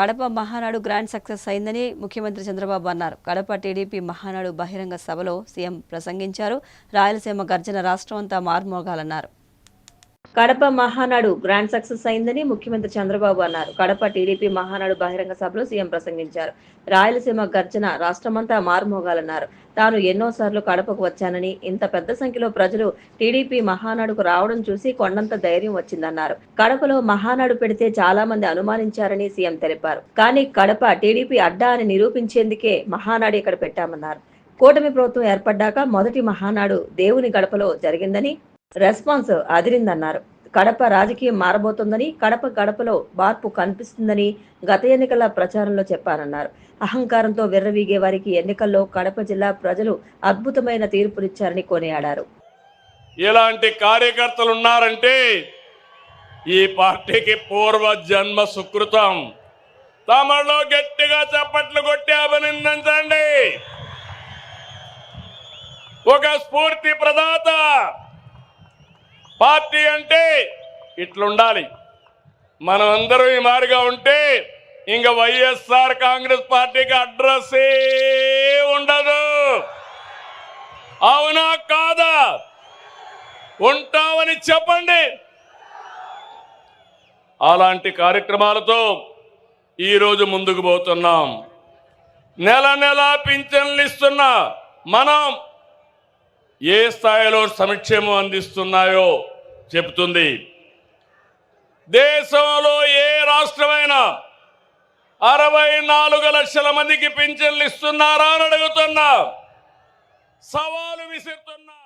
Kadapa Mahanadu grand success అయిందని ముఖ్యమంత్రి చంద్రబాబు అన్నారు. కడప టీడీపీ మహానాడు బహిరంగ సభలో సీఎం ప్రసంగించారు. రాయలసీమ గర్జన రాష్ట్రమంతా మార్మోగాలన్నారు. కడప మహానాడు గ్రాండ్ సక్సెస్ అయిందని ముఖ్యమంత్రి చంద్రబాబు అన్నారు. కడప టీడీపీ మహానాడు బహిరంగ సభలో సీఎం ప్రసంగించారు. రాయలసీమ గర్జన రాష్ట్రమంతా మారుమోగాలన్నారు. తాను ఎన్నోసార్లు కడపకు వచ్చానని ఇంత పెద్ద సంఖ్యలో ప్రజలు టీడీపీ మహానాడుకు రావడం చూసి కొండంత ధైర్యం వచ్చిందన్నారు. కడపలో మహానాడు పెడితే చాలా మంది అనుమానించారని సీఎం తెలిపారు. కానీ కడప టీడీపీ అడ్డా అని నిరూపించేందుకే మహానాడు ఇక్కడ పెట్టామన్నారు. కూటమి ప్రభుత్వం ఏర్పడ్డాక మొదటి మహానాడు దేవుని గడపలో జరిగిందని రెస్పాన్స్ అదిరిందన్నారు. కడప రాజకీయం మారబోతోందని కడప గడపలో మార్పు కనిపిస్తుందని గత ఎన్నికల ప్రచారంలో చెప్పారన్నారు. అహంకారంతో విర్రవీగే వారికి ఎన్నికల్లో కడప జిల్లా ప్రజలు అద్భుతమైన తీర్పునిచ్చారని కొనియాడారు. ఇలాంటి కార్యకర్తలు ఉన్నారంటే ఈ పార్టీకి పూర్వ జన్మ సుకృతం. తమలో గట్టిగా చప్పట్లు కొట్టి అభినందించండి. ఒక స్ఫూర్తి ప్రదాత పార్టీ అంటే ఇట్లుండాలి. మనం అందరం ఈ మారిగా ఉంటే ఇంకా వైఎస్ఆర్ కాంగ్రెస్ పార్టీకి అడ్రస్సే ఉండదు. అవునా కాదా? ఉంటామని చెప్పండి. అలాంటి కార్యక్రమాలతో ఈరోజు ముందుకు పోతున్నాం. నెల నెల పింఛన్లు ఇస్తున్నా మనం. ఏ స్థాయిలో సంక్షేమం అందిస్తున్నాయో చెబుతుంది. దేశంలో ఏ రాష్ట్రమైనా అరవై నాలుగు లక్షల మందికి పింఛన్లు ఇస్తున్నారా అని అడుగుతున్నా. సవాలు విసురుతున్నా.